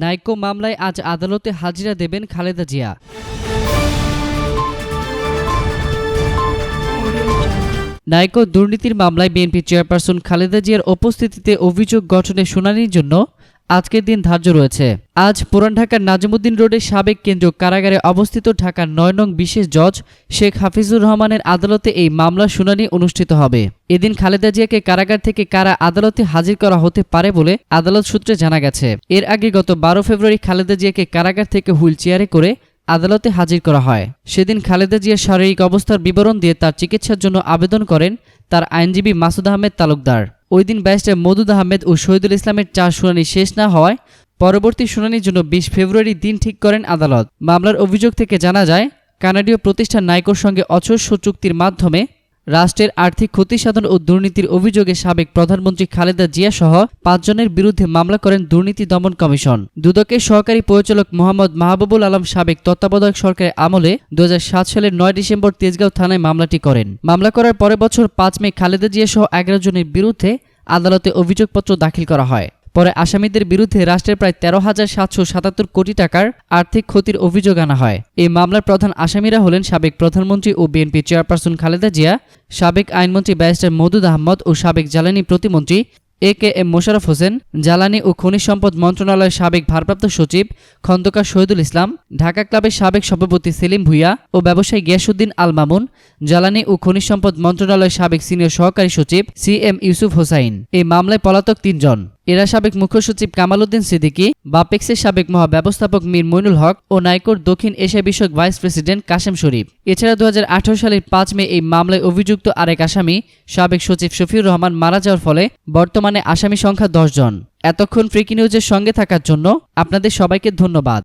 নাইকো মামলায় আজ আদালতে হাজিরা দেবেন খালেদা জিয়া। নাইকো দুর্নীতির মামলায় বিএনপি চেয়ারপারসন খালেদা জিয়ার উপস্থিতিতে অভিযোগ গঠনে শুনানির জন্য আজকের দিন ধার্য রয়েছে। আজ পুরান ঢাকার নাজিমুদ্দিন রোডের সাবেক কেন্দ্রীয় কারাগারে অবস্থিত ঢাকার নয় নং বিশেষ জজ শেখ হাফিজুর রহমানের আদালতে এই মামলার শুনানি অনুষ্ঠিত হবে। এদিন খালেদা জিয়াকে কারাগার থেকে কারা আদালতে হাজির করা হতে পারে বলে আদালত সূত্রে জানা গেছে। এর আগে গত বারো ফেব্রুয়ারি খালেদা জিয়াকে কারাগার থেকে হুইল চেয়ারে করে আদালতে হাজির করা হয়। সেদিন খালেদা জিয়ার শারীরিক অবস্থার বিবরণ দিয়ে তার চিকিৎসার জন্য আবেদন করেন তার আইনজীবী মাসুদ আহমেদ তালুকদার। ওই দিন ব্যারিস্টার মদুদ আহমেদ ও শহীদুল ইসলামের চার শুনানি শেষ না হওয়ায় পরবর্তী শুনানির জন্য বিশ ফেব্রুয়ারি দিন ঠিক করেন আদালত। মামলার অভিযোগ থেকে জানা যায়, কানাডীয় প্রতিষ্ঠান নাইকোর সঙ্গে অচস্য চুক্তির মাধ্যমে রাষ্ট্রের আর্থিক ক্ষতিসাধন ও দুর্নীতির অভিযোগে সাবেক প্রধানমন্ত্রী খালেদা জিয়া সহ পাঁচজনের বিরুদ্ধে মামলা করেন দুর্নীতি দমন কমিশন। দুদকের সহকারী পরিচালক মোহাম্মদ মাহবুবুল আলম সাবেক তত্ত্বাবধায়ক সরকারের আমলে দু হাজার সাত সালের নয় ডিসেম্বর তেজগাঁও থানায় মামলাটি করেন। মামলা করার পরের বছর পাঁচ মে খালেদা জিয়া সহ এগারো জনের বিরুদ্ধে আদালতে অভিযোগপত্র দাখিল করা হয়। পরে আসামিদের বিরুদ্ধে রাষ্ট্রের প্রায় তেরো হাজার সাতশো সাতাত্তর কোটি টাকার আর্থিক ক্ষতির অভিযোগ আনা হয়। এই মামলার প্রধান আসামিরা হলেন সাবেক প্রধানমন্ত্রী ও বিএনপি চেয়ারপারসন খালেদা জিয়া, সাবেক আইনমন্ত্রী ব্যারিস্টার মদুদ আহমদ ও সাবেক জ্বালানি প্রতিমন্ত্রী এ কে এম মোশারফ হোসেন, জ্বালানি ও খনিজ সম্পদ মন্ত্রণালয়ের সাবেক ভারপ্রাপ্ত সচিব খন্দকার শহীদুল ইসলাম, ঢাকা ক্লাবের সাবেক সভাপতি সেলিম ভুইয়া ও ব্যবসায়ী গিয়াসুদ্দিন আল মামুন, জ্বালানি ও খনিজ সম্পদ মন্ত্রণালয়ের সাবেক সিনিয়র সহকারী সচিব সি এম ইউসুফ হোসাইন। এই মামলায় পলাতক তিনজন। এরা সাবেক মুখ্য সচিব কামাল উদ্দিন সিদ্দিকী, বাপেক্সের সাবেক মহাব্যবস্থাপক মীর মইনুল হক ও নাইকোর দক্ষিণ এশিয়া বিষয়ক ভাইস প্রেসিডেন্ট কাশেম শরীফ। এছাড়া দু হাজার আঠারো সালের পাঁচ মে এই মামলায় অভিযুক্ত আরেক আসামি, সাবেক সচিব শফিউর রহমান, মারা যাওয়ার ফলে বর্তমানে আসামি সংখ্যা দশ জন। এতক্ষণ ফ্রিকি নিউজের সঙ্গে থাকার জন্য আপনাদের সবাইকে ধন্যবাদ।